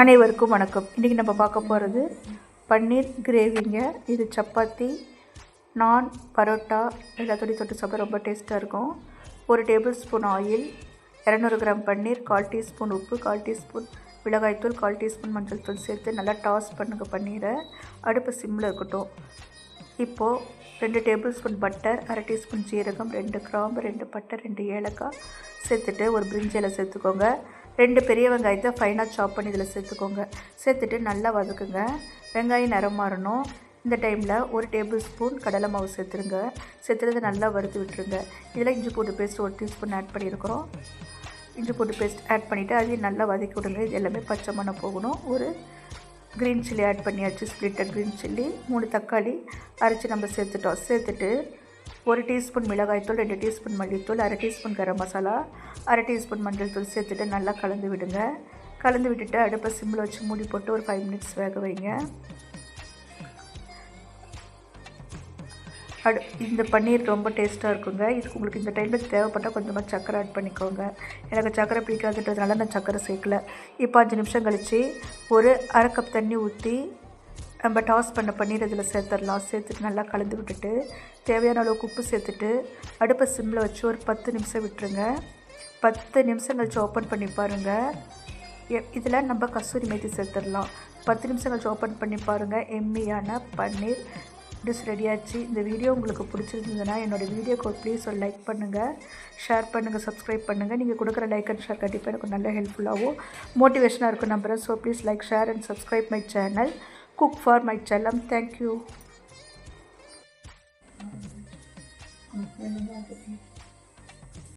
அனைவருக்கும் வணக்கம். இன்றைக்கி நம்ம பார்க்க போகிறது பன்னீர் கிரேவிங்க. இது சப்பாத்தி நான் பரோட்டா எல்லாத்தோடையும் தொட்டு சாப்பிட ரொம்ப டேஸ்ட்டாக இருக்கும். ஒரு டேபிள் ஸ்பூன் ஆயில் இரநூறு கிராம் பன்னீர் கால் டீஸ்பூன் உப்பு கால் டீஸ்பூன் மிளகாய்த்தூள் கால் டீஸ்பூன் மஞ்சள் தூள் சேர்த்து நல்லா டாஸ் பண்ணுங்க பன்னீரை. அடுப்பு சிம்மில் இருக்கட்டும். இப்போது ரெண்டு டேபிள் ஸ்பூன் பட்டர் அரை டீஸ்பூன் ஜீரகம் ரெண்டு கிராம்பு ரெண்டு பட்டை ரெண்டு ஏலக்காய் சேர்த்துட்டு ஒரு பிரிஞ்சியில் சேர்த்துக்கோங்க. ரெண்டு பெரிய வெங்காயத்தை ஃபைனாக சாப் பண்ணி இதில் சேர்த்துக்கோங்க. சேர்த்துட்டு நல்லா வதக்குங்க. வெங்காயம் நிறம் மாறணும். இந்த டைமில் ஒரு டேபிள் ஸ்பூன் கடலை மாவு சேர்த்துருங்க. சேர்த்துறது நல்லா வறுத்து விட்டுருங்க. இதில் இஞ்சி பூண்டு பேஸ்ட் ஒரு டீஸ்பூன் ஆட் பண்ணியிருக்கிறோம். இஞ்சி பூண்டு பேஸ்ட் ஆட் பண்ணிவிட்டு அதையும் நல்லா வதக்கி விடுங்க. இது எல்லாமே பச்சை மணம் போகணும். ஒரு க்ரீன் சில்லி ஆட் பண்ணியாச்சு. ஸ்ப்ளிட்டர் க்ரீன் சில்லி மூணு தக்காளி அரைச்சி நம்ம சேர்த்துட்டோம். சேர்த்துட்டு ஒரு டீஸ்பூன் மிளகாய்த்தூள் ரெண்டு டீஸ்பூன் மல்லித்தூள் அரை டீஸ்பூன் கரம் மசாலா அரை டீஸ்பூன் மஞ்சள் தூள் சேர்த்துட்டு நல்லா கலந்து விடுங்க. கலந்து விட்டுட்டு அடுப்பை சிம்மில் வச்சு மூடி போட்டு ஒரு ஃபைவ் மினிட்ஸ் வேக வைங்க. அடு இந்த பன்னீர் ரொம்ப டேஸ்ட்டாக இருக்குங்க. இதுக்கு உங்களுக்கு இந்த டைமில் தேவைப்பட்டால் கொஞ்சமாக சக்கரை ஆட் பண்ணிக்கோங்க. எனக்கு சக்கரை பிடிக்காதுன்றதுனால நான் சக்கரை சேர்க்கல. இப்போ அஞ்சு நிமிஷம் கழித்து ஒரு அரை கப் தண்ணி ஊற்றி நம்ம டாஸ் பண்ண பன்னீர் இதில் சேர்த்துடலாம். சேர்த்துட்டு நல்லா கலந்து விட்டுட்டு தேவையான அளவுக்கு உப்பு சேர்த்துட்டு அடுப்பை சிம்மில் வச்சு ஒரு பத்து நிமிஷம் விட்டுருங்க. பத்து நிமிஷம் கழிச்சு ஓப்பன் பண்ணி பாருங்கள் இதில் நம்ம கஸ்தூரி மேத்தி சேர்த்துடலாம். பத்து நிமிஷம் கழிச்சு ஓப்பன் பண்ணி பாருங்கள் எம்மியான பன்னீர். டிஷ் ரெடியாச்சு இந்த வீடியோ உங்களுக்கு பிடிச்சிருந்ததுன்னா என்னோடய வீடியோக்கு ப்ளீஸ் ஒரு லைக் பண்ணுங்கள் ஷேர் பண்ணுங்கள் சப்ஸ்கிரைப் பண்ணுங்கள் நீங்கள் கொடுக்குற லைக் அண்ட் ஷேர் கண்டிப்பாக எனக்கு நல்ல ஹெல்ப்ஃபுல்லாகவும் மோட்டிவேஷனாக இருக்கும் நம்புகிறேன் so please like share and subscribe my channel cook for my chalam. Thank you. Hmm. Hmm. Hmm.